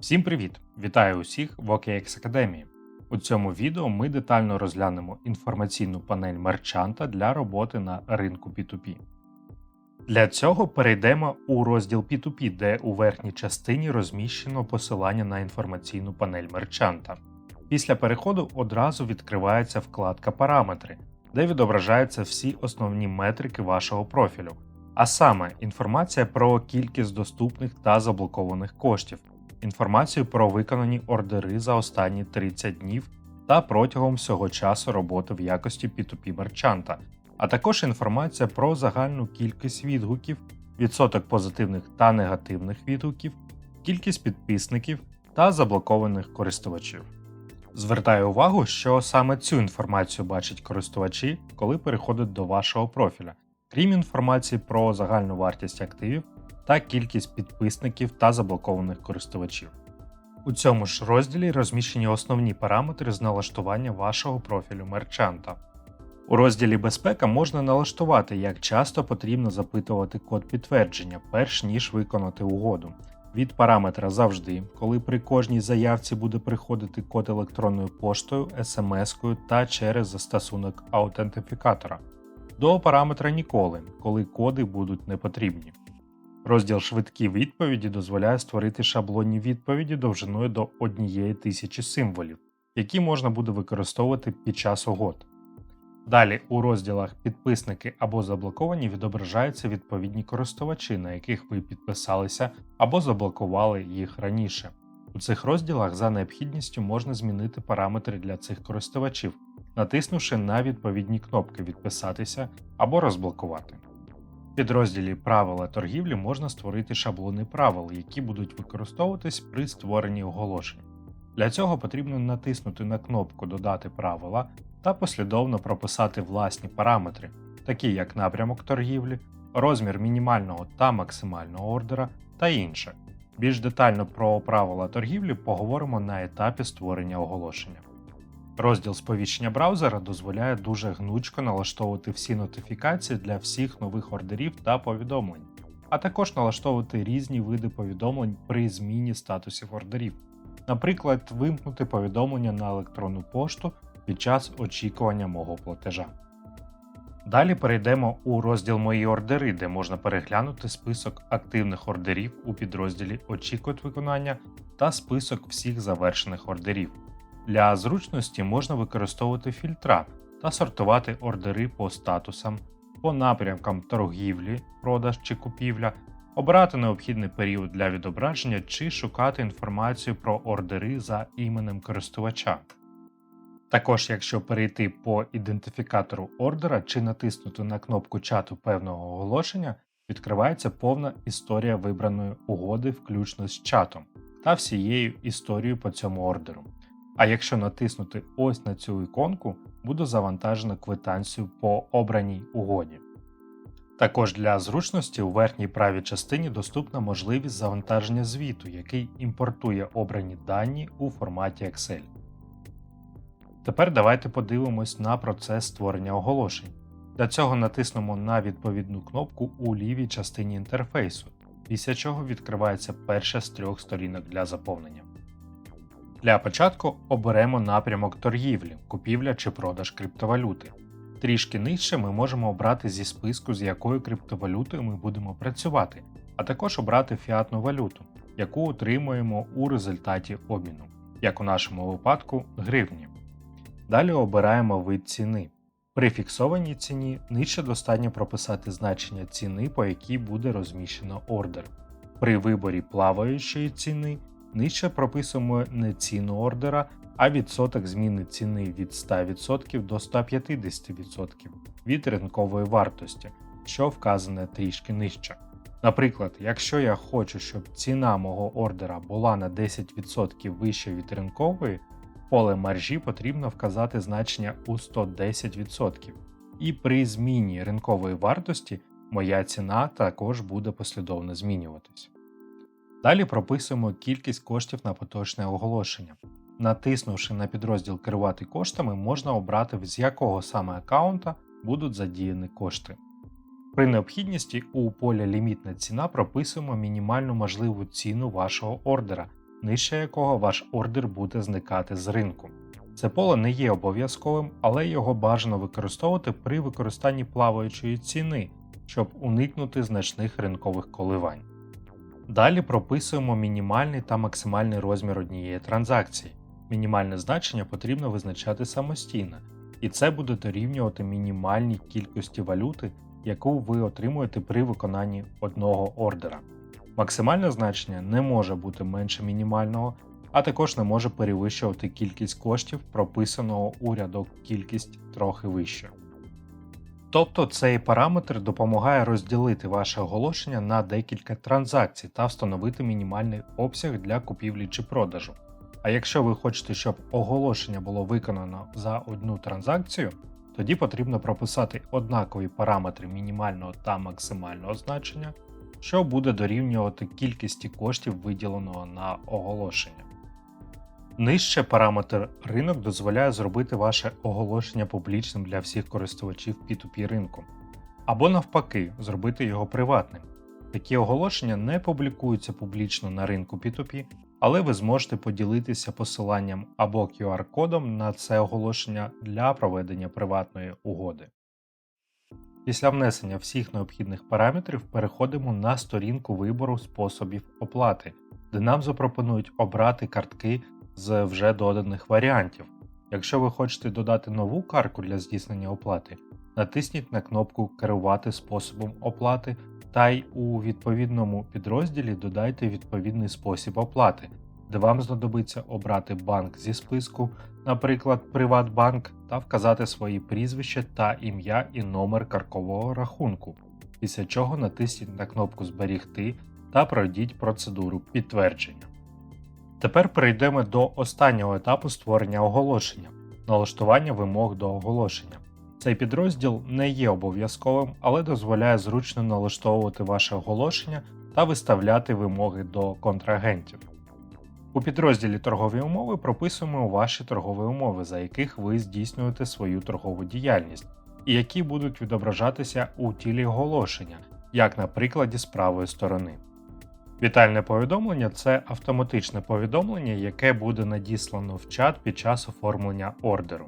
Всім привіт! Вітаю усіх в OKX Академії. У цьому відео ми детально розглянемо інформаційну панель мерчанта для роботи на ринку P2P. Для цього перейдемо у розділ P2P, де у верхній частині розміщено посилання на інформаційну панель мерчанта. Після переходу одразу відкривається вкладка Параметри, де відображаються всі основні метрики вашого профілю, а саме інформація про кількість доступних та заблокованих коштів, інформацію про виконані ордери за останні 30 днів та протягом всього часу роботи в якості P2P мерчанта, а також інформація про загальну кількість відгуків, відсоток позитивних та негативних відгуків, кількість підписників та заблокованих користувачів. Звертаю увагу, що саме цю інформацію бачать користувачі, коли переходять до вашого профіля, крім інформації про загальну вартість активів та кількість підписників та заблокованих користувачів. У цьому ж розділі розміщені основні параметри з налаштування вашого профілю мерчанта. У розділі Безпека можна налаштувати, як часто потрібно запитувати код підтвердження, перш ніж виконати угоду. Від параметра завжди, коли при кожній заявці буде приходити код електронною поштою, смс-кою та через застосунок аутентифікатора, до параметра ніколи, коли коди будуть непотрібні. Розділ Швидкі відповіді дозволяє створити шаблонні відповіді довжиною до 1000 символів, які можна буде використовувати під час угод. Далі у розділах Підписники або заблоковані відображаються відповідні користувачі, на яких ви підписалися або заблокували їх раніше. У цих розділах за необхідністю можна змінити параметри для цих користувачів, натиснувши на відповідні кнопки Відписатися або розблокувати. Підрозділі Правила торгівлі можна створити шаблони правил, які будуть використовуватись при створенні оголошень. Для цього потрібно натиснути на кнопку Додати правила та послідовно прописати власні параметри, такі як напрямок торгівлі, розмір мінімального та максимального ордера та інше. Більш детально про правила торгівлі поговоримо на етапі створення оголошення. Розділ сповіщення браузера дозволяє дуже гнучко налаштовувати всі нотифікації для всіх нових ордерів та повідомлень, а також налаштовувати різні види повідомлень при зміні статусів ордерів, наприклад, вимкнути повідомлення на електронну пошту під час очікування мого платежа. Далі перейдемо у розділ Мої ордери, де можна переглянути список активних ордерів у підрозділі Очікують виконання та список всіх завершених ордерів. Для зручності можна використовувати фільтра та сортувати ордери по статусам, по напрямкам торгівлі, продаж чи купівля, обирати необхідний період для відображення чи шукати інформацію про ордери за іменем користувача. Також, якщо перейти по ідентифікатору ордера чи натиснути на кнопку чату певного оголошення, відкривається повна історія вибраної угоди, включно з чатом та всією історією по цьому ордеру. А якщо натиснути ось на цю іконку, буде завантажено квитанцію по обраній угоді. Також для зручності у верхній правій частині доступна можливість завантаження звіту, який імпортує обрані дані у форматі Excel. Тепер давайте подивимось на процес створення оголошень. Для цього натиснемо на відповідну кнопку у лівій частині інтерфейсу, після чого відкривається перша з трьох сторінок для заповнення. Для початку оберемо напрямок торгівлі, купівля чи продаж криптовалюти. Трішки нижче ми можемо обрати зі списку, з якою криптовалютою ми будемо працювати, а також обрати фіатну валюту, яку отримуємо у результаті обміну, як у нашому випадку гривні. Далі обираємо вид ціни. При фіксованій ціні нижче достатньо прописати значення ціни, по якій буде розміщено ордер. При виборі плаваючої ціни нижче прописуємо не ціну ордера, а відсоток зміни ціни від 100% до 150% від ринкової вартості, що вказане трішки нижче. Наприклад, якщо я хочу, щоб ціна мого ордера була на 10% вище від ринкової, поле маржі потрібно вказати значення у 110%. І при зміні ринкової вартості моя ціна також буде послідовно змінюватись. Далі прописуємо кількість коштів на поточне оголошення. Натиснувши на підрозділ Керувати коштами, можна обрати, з якого саме аккаунта будуть задіяні кошти. При необхідності у полі Лімітна ціна прописуємо мінімальну можливу ціну вашого ордера нижче якого ваш ордер буде зникати з ринку. Це поле не є обов'язковим, але його бажано використовувати при використанні плаваючої ціни, щоб уникнути значних ринкових коливань. Далі прописуємо мінімальний та максимальний розмір однієї транзакції. Мінімальне значення потрібно визначати самостійно, і це буде дорівнювати мінімальній кількості валюти, яку ви отримуєте при виконанні одного ордера. Максимальне значення не може бути менше мінімального, а також не може перевищувати кількість коштів, прописаного у рядок кількість трохи вище. Тобто цей параметр допомагає розділити ваше оголошення на декілька транзакцій та встановити мінімальний обсяг для купівлі чи продажу. А якщо ви хочете, щоб оголошення було виконано за одну транзакцію, тоді потрібно прописати однакові параметри мінімального та максимального значення, що буде дорівнювати кількості коштів виділеного на оголошення. Нижче параметр ринок дозволяє зробити ваше оголошення публічним для всіх користувачів P2P ринку, або навпаки, зробити його приватним. Такі оголошення не публікуються публічно на ринку P2P, але ви зможете поділитися посиланням або QR-кодом на це оголошення для проведення приватної угоди. Після внесення всіх необхідних параметрів переходимо на сторінку вибору способів оплати, де нам запропонують обрати картки з вже доданих варіантів. Якщо ви хочете додати нову картку для здійснення оплати, натисніть на кнопку Керувати способом оплати та й у відповідному підрозділі додайте відповідний спосіб оплати, де вам знадобиться обрати банк зі списку, наприклад, Приватбанк, та вказати свої прізвище та ім'я і номер каркового рахунку, після чого натисніть на кнопку Зберігти та пройдіть процедуру підтвердження. Тепер перейдемо до останнього етапу створення оголошення налаштування вимог до оголошення. Цей підрозділ не є обов'язковим, але дозволяє зручно налаштовувати ваше оголошення та виставляти вимоги до контрагентів. У підрозділі торгові умови прописуємо ваші торгові умови, за яких ви здійснюєте свою торгову діяльність, і які будуть відображатися у тілі оголошення, як на прикладі з правої сторони. Вітальне повідомлення це автоматичне повідомлення, яке буде надіслано в чат під час оформлення ордеру.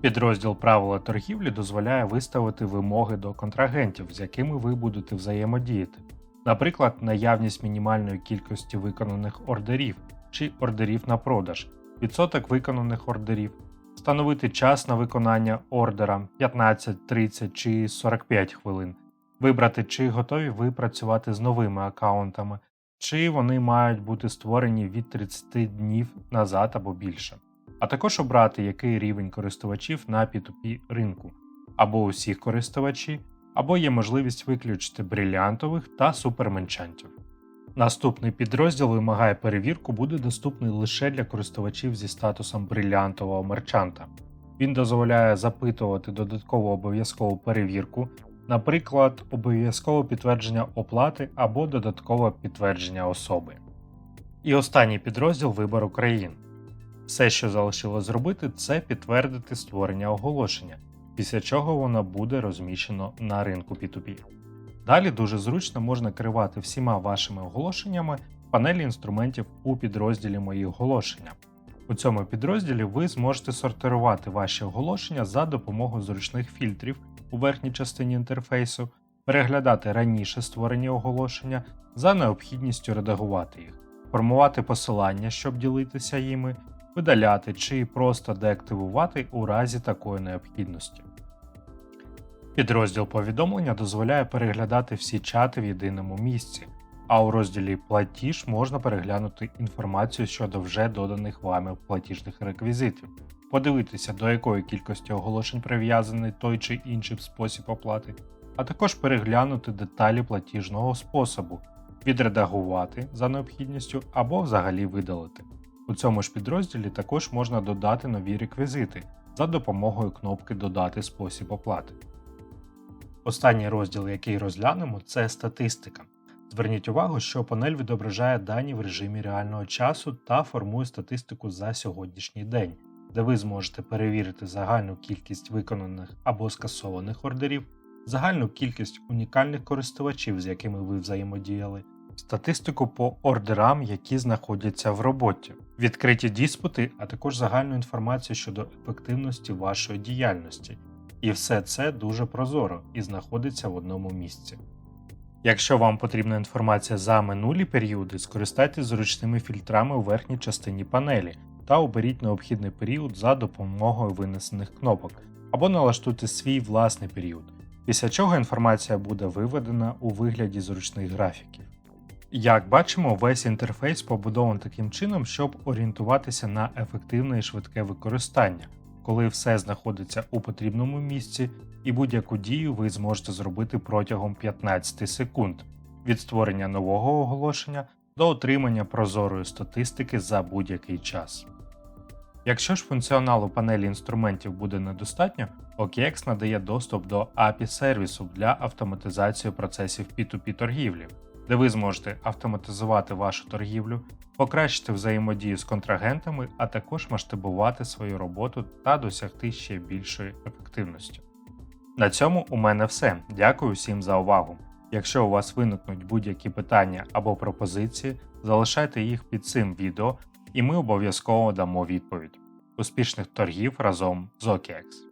Підрозділ правила торгівлі дозволяє виставити вимоги до контрагентів, з якими ви будете взаємодіяти, наприклад, наявність мінімальної кількості виконаних ордерів чи ордерів на продаж, відсоток виконаних ордерів, встановити час на виконання ордера 15, 30 чи 45 хвилин, вибрати, чи готові ви працювати з новими аккаунтами, чи вони мають бути створені від 30 днів назад або більше а також обрати, який рівень користувачів на P2P ринку, або усіх користувачі, або є можливість виключити брилянтових та суперменчантів. Наступний підрозділ вимагає перевірку буде доступний лише для користувачів зі статусом брилянтового мерчанта. Він дозволяє запитувати додаткову обов'язкову перевірку, наприклад, обов'язкове підтвердження оплати або додаткове підтвердження особи. І останній підрозділ вибору країн. Все, що залишилось зробити, це підтвердити створення оголошення, після чого воно буде розміщено на ринку P2P. Далі дуже зручно можна керувати всіма вашими оголошеннями в панелі інструментів у підрозділі Мої оголошення. У цьому підрозділі ви зможете сортирувати ваші оголошення за допомогою зручних фільтрів у верхній частині інтерфейсу, переглядати раніше створені оголошення за необхідністю редагувати їх, формувати посилання, щоб ділитися їми, видаляти чи просто деактивувати у разі такої необхідності. Підрозділ повідомлення дозволяє переглядати всі чати в єдиному місці, а у розділі Платіж можна переглянути інформацію щодо вже доданих вами платіжних реквізитів, подивитися, до якої кількості оголошень прив'язаний той чи інший спосіб оплати, а також переглянути деталі платіжного способу, відредагувати за необхідністю або взагалі видалити. У цьому ж підрозділі також можна додати нові реквізити за допомогою кнопки Додати спосіб оплати. Останній розділ, який розглянемо, це статистика. Зверніть увагу, що панель відображає дані в режимі реального часу та формує статистику за сьогоднішній день, де ви зможете перевірити загальну кількість виконаних або скасованих ордерів, загальну кількість унікальних користувачів, з якими ви взаємодіяли, статистику по ордерам, які знаходяться в роботі, відкриті диспути, а також загальну інформацію щодо ефективності вашої діяльності. І все це дуже прозоро і знаходиться в одному місці. Якщо вам потрібна інформація за минулі періоди, скористайтесь зручними фільтрами у верхній частині панелі та оберіть необхідний період за допомогою винесених кнопок, або налаштуйте свій власний період, після чого інформація буде виведена у вигляді зручних графіків. Як бачимо, весь інтерфейс побудований таким чином, щоб орієнтуватися на ефективне і швидке використання, коли все знаходиться у потрібному місці, і будь-яку дію ви зможете зробити протягом 15 секунд від створення нового оголошення до отримання прозорої статистики за будь-який час. Якщо ж функціоналу панелі інструментів буде недостатньо, OKX надає доступ до API сервісу для автоматизації процесів P2P торгівлі, де ви зможете автоматизувати вашу торгівлю, покращити взаємодію з контрагентами, а також масштабувати свою роботу та досягти ще більшої ефективності. На цьому у мене все. Дякую всім за увагу. Якщо у вас виникнуть будь-які питання або пропозиції, залишайте їх під цим відео, і ми обов'язково дамо відповідь. Успішних торгів разом з OKX!